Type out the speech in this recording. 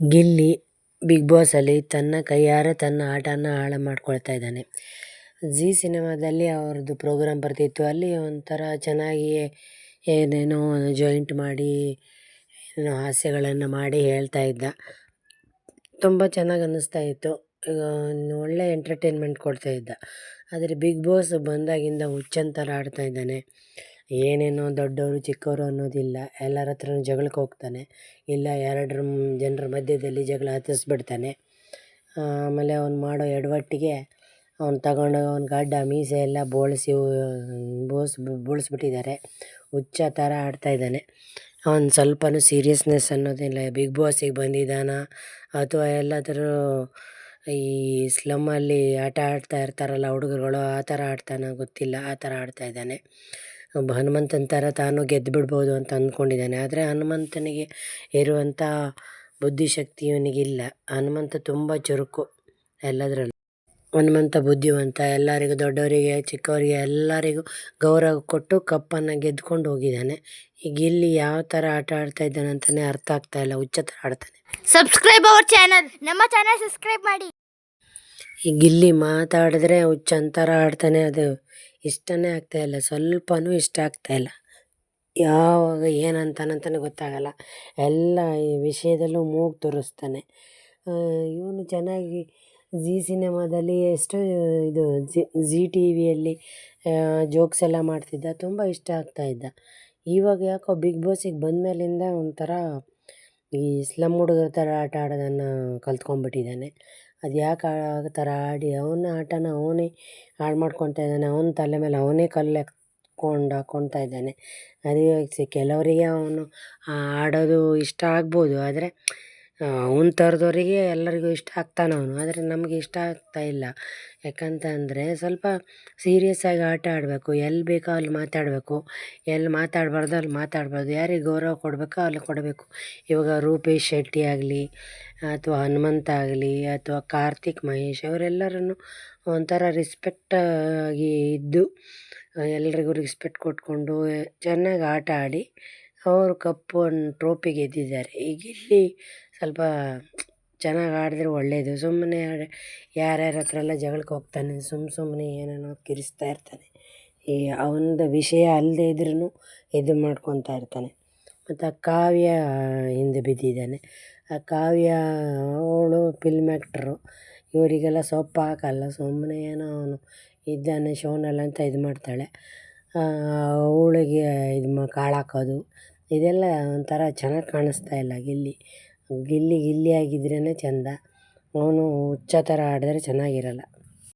Gilli big ಬಾಸಲ್ಲಿ ತನ್ನ ಕೈಯಾರೆ ತನ್ನ ಆಟನ ಹಾಳು ಮಾಡ್ಕೊಳ್ತಾ ಇದ್ದಾನೆ. ಝೀ ಸಿನಿಮಾದಲ್ಲಿ ಅವ್ರದ್ದು ಪ್ರೋಗ್ರಾಮ್ ಬರ್ತಿತ್ತು. ಅಲ್ಲಿ ಒಂಥರ ಚೆನ್ನಾಗಿ ಏನೇನೋ ಜಾಯಿಂಟ್ ಮಾಡಿ, ಏನೋ ಹಾಸ್ಯಗಳನ್ನು ಮಾಡಿ ಹೇಳ್ತಾ ಇದ್ದ. ತುಂಬ ಚೆನ್ನಾಗಿ ಅನ್ನಿಸ್ತಾ ಇತ್ತು. ಒಳ್ಳೆ ಎಂಟರ್ಟೈನ್ಮೆಂಟ್ ಕೊಡ್ತಾ ಇದ್ದ. ಆದರೆ ಬಿಗ್ ಬಾಸ್ ಬಂದಾಗಿಂದ ಹುಚ್ಚನ ಥರ ಆಡ್ತಾ ಇದ್ದಾನೆ. ಏನೇನೋ ದೊಡ್ಡವರು, ಚಿಕ್ಕವರು ಅನ್ನೋದಿಲ್ಲ. ಎಲ್ಲರ ಹತ್ರನೂ ಜಗಳಕ್ಕೆ ಹೋಗ್ತಾನೆ. ಇಲ್ಲ ಎರಡು ಜನರ ಮಧ್ಯದಲ್ಲಿ ಜಗಳ ಹತ್ತಿಸ್ಬಿಡ್ತಾನೆ. ಆಮೇಲೆ ಅವ್ನು ಮಾಡೋ ಎಡವಟ್ಟಿಗೆ ಅವ್ನು ತಗೊಂಡೋಗಿ ಅವ್ನ ಗಡ್ಡ, ಮೀಸೆ ಎಲ್ಲ ಬೋಳಿಸಿ ಬೋಳ್ಸಿ ಬೋಳಿಸ್ಬಿಟ್ಟಿದ್ದಾರೆ. ಹುಚ್ಚ ಥರ ಆಡ್ತಾ ಇದ್ದಾನೆ. ಅವ್ನು ಸ್ವಲ್ಪನೂ ಸೀರಿಯಸ್ನೆಸ್ ಅನ್ನೋದಿಲ್ಲ. ಬಿಗ್ ಬಾಸಿಗೆ ಬಂದಿದ್ದಾನಾ. ಅಥವಾ ಎಲ್ಲಾದರೂ ಈ ಸ್ಲಮ್ಮಲ್ಲಿ ಆಟ ಆಡ್ತಾ ಇರ್ತಾರಲ್ಲ ಹುಡುಗರುಗಳು, ಆ ಥರ ಆಡ್ತಾನೋ ಗೊತ್ತಿಲ್ಲ. ಆ ಥರ ಆಡ್ತಾ ಇದ್ದಾನೆ. ಒಬ್ಬ ಹನುಮಂತನ ಥರ ತಾನು ಗೆದ್ದು ಬಿಡ್ಬೋದು ಅಂತ ಅಂದ್ಕೊಂಡಿದ್ದಾನೆ. ಆದರೆ ಹನುಮಂತನಿಗೆ ಇರುವಂಥ ಬುದ್ಧಿಶಕ್ತಿ ಇವನಿಗಿಲ್ಲ. ಹನುಮಂತ ತುಂಬ ಚುರುಕು ಎಲ್ಲದರಲ್ಲೂ. ಹನುಮಂತ ಬುದ್ಧಿವಂತ ಎಲ್ಲರಿಗೂ ದೊಡ್ಡವರಿಗೆ ಚಿಕ್ಕವರಿಗೆ ಎಲ್ಲರಿಗೂ ಗೌರವ ಕೊಟ್ಟು ಕಪ್ಪನ್ನು ಗೆದ್ದುಕೊಂಡು ಹೋಗಿದ್ದಾನೆ. ಈಗ ಇಲ್ಲಿ ಯಾವ ಥರ ಆಟ ಆಡ್ತಾ ಇದ್ದಾನೆ ಅಂತಲೇ ಅರ್ಥ ಆಗ್ತಾ ಇಲ್ಲ. ಹುಚ್ಚ ಥರ ಆಡ್ತಾನೆ. ಸಬ್ಸ್ಕ್ರೈಬ್ ಅವರ್ ಚಾನಲ್ ನಮ್ಮ ಚಾನಲ್ ಸಬ್ಸ್ಕ್ರೈಬ್ ಮಾಡಿ. ಈಗ ಇಲ್ಲಿ ಮಾತಾಡಿದ್ರೆ ಹುಚ್ಚ ಅಂತಾರ ಆಡ್ತಾನೆ ಅದು. ಇಷ್ಟನೇ ಆಗ್ತಾ ಇಲ್ಲ, ಸ್ವಲ್ಪನೂ ಇಷ್ಟ ಆಗ್ತಾ ಇಲ್ಲ. ಯಾವಾಗ ಏನಂತಾನಂತಲೇ ಗೊತ್ತಾಗಲ್ಲ. ಎಲ್ಲ ಈ ವಿಷಯದಲ್ಲೂ ಮೂಗು ತೂರಿಸ್ತಾನೆ. ಇವನು ಚೆನ್ನಾಗಿ ಜೀ ಸಿನಿಮಾದಲ್ಲಿ ಎಷ್ಟು ಇದು ಜಿ ಟಿ ವಿಯಲ್ಲಿ ಜೋಕ್ಸ್ ಎಲ್ಲ ಮಾಡ್ತಿದ್ದ. ತುಂಬ ಇಷ್ಟ ಆಗ್ತಾಯಿದ್ದ ಇವಾಗ ಯಾಕೋ ಬಿಗ್ ಬಾಸಿಗೆ ಬಂದಮೇಲಿಂದ ಒಂಥರ ಈ ಸ್ಲಮ್ ಹುಡುಗರ ಥರ ಆಟ ಆಡೋದನ್ನು ಕಲ್ತ್ಕೊಂಡ್ಬಿಟ್ಟಿದ್ದಾನೆ. ಅದು ಯಾಕೆ ಆ ಥರ ಆಡಿ, ಅವನ ಆಟನ ಅವನೇ ಹಾಳು ಮಾಡ್ಕೊತಾ ಇದ್ದಾನೆ, ಅವನ ತಲೆ ಮೇಲೆ ಅವನೇ ಕಲ್ಲು ಎತ್ಕೊಂಡು ಹಾಕ್ಕೊಳ್ತಾ ಇದ್ದಾನೆ. ಅದೇ ಕೆಲವರಿಗೆ ಅವನು ಆಡೋದು ಇಷ್ಟ ಆಗ್ಬೋದು, ಆದರೆ ಅವ್ನ ಥರದವ್ರಿಗೆ ಎಲ್ಲರಿಗೂ ಇಷ್ಟ ಆಗ್ತಾನೆ ಅವನು. ಆದರೆ ನಮಗೆ ಇಷ್ಟ ಆಗ್ತಾ ಇಲ್ಲ. ಯಾಕಂತ ಅಂದರೆ ಸ್ವಲ್ಪ ಸೀರಿಯಸ್ಸಾಗಿ ಆಟ ಆಡಬೇಕು. ಎಲ್ಲಿ ಬೇಕೋ ಅಲ್ಲಿ ಮಾತಾಡಬೇಕು. ಎಲ್ಲಿ ಮಾತಾಡಬಾರ್ದು ಅಲ್ಲಿ ಮಾತಾಡಬಾರ್ದು. ಯಾರಿಗೆ ಗೌರವ ಕೊಡಬೇಕೋ ಅಲ್ಲಿ ಕೊಡಬೇಕು. ಇವಾಗ ರೂಪೇಶ್ ಶೆಟ್ಟಿ ಆಗಲಿ, ಅಥವಾ ಹನುಮಂತ ಆಗಲಿ, ಅಥವಾ ಕಾರ್ತಿಕ್ ಮಹೇಶ್, ಅವರೆಲ್ಲರನ್ನು ಒಂಥರ ರೆಸ್ಪೆಕ್ಟಾಗಿ ಇದ್ದು ಎಲ್ರಿಗೂ ರೆಸ್ಪೆಕ್ಟ್ ಕೊಟ್ಕೊಂಡು, ಚೆನ್ನಾಗಿ ಆಟ ಆಡಿ ಅವರು ಕಪ್ಪು ಟ್ರೋಫಿ ಗೆದ್ದಿದ್ದಾರೆ ಈಗ ಇಲ್ಲಿ ಸ್ವಲ್ಪ ಚೆನ್ನಾಗಿ ಆಡಿದ್ರೆ ಒಳ್ಳೆಯದು ಸುಮ್ಮನೆ ಯಾರ್ಯಾರ ಹತ್ರ ಎಲ್ಲ ಜಗಳಕ್ಕೆ ಹೋಗ್ತಾನೆ ಸುಮ್ಮ ಸುಮ್ಮನೆ ಏನೇನೋ ಕಿರಿಸ್ತಾ ಇರ್ತಾನೆ. ಈ ಅವನದು ವಿಷಯ ಅಲ್ಲದೇ ಇದ್ರೂ ಇದು ಮಾಡ್ಕೊತಾ ಇರ್ತಾನೆ. ಮತ್ತು ಆ ಕಾವ್ಯ ಹಿಂದೆ ಬಿದ್ದಿದ್ದಾನೆ. ಆ ಕಾವ್ಯ, ಅವಳು ಫಿಲ್ಮ್ ಆ್ಯಕ್ಟ್ರು ಇವರಿಗೆಲ್ಲ ಸೊಪ್ಪು ಹಾಕಲ್ಲ ಸುಮ್ಮನೆ ಏನೋ ಅವನು ಇದ್ದಾನೆ ಶೋನಲ್ಲಿ ಅಂತ ಇದು ಮಾಡ್ತಾಳೆ ಅವಳಿಗೆ ಇದು ಮಾ ಕಾಳು ಹಾಕೋದು ಇದೆಲ್ಲ ಒಂಥರ ಚೆನ್ನಾಗಿ ಕಾಣಿಸ್ತಾ ಇಲ್ಲ ಗಿಲ್ಲಿ. ಗಿಲ್ಲಿ ಗಿಲ್ಲಿ ಆಗಿದ್ರೇ ಚೆಂದ. ಅವನು ಹುಚ್ಚ ಥರ ಆಡಿದ್ರೆ ಚೆನ್ನಾಗಿರಲ್ಲ.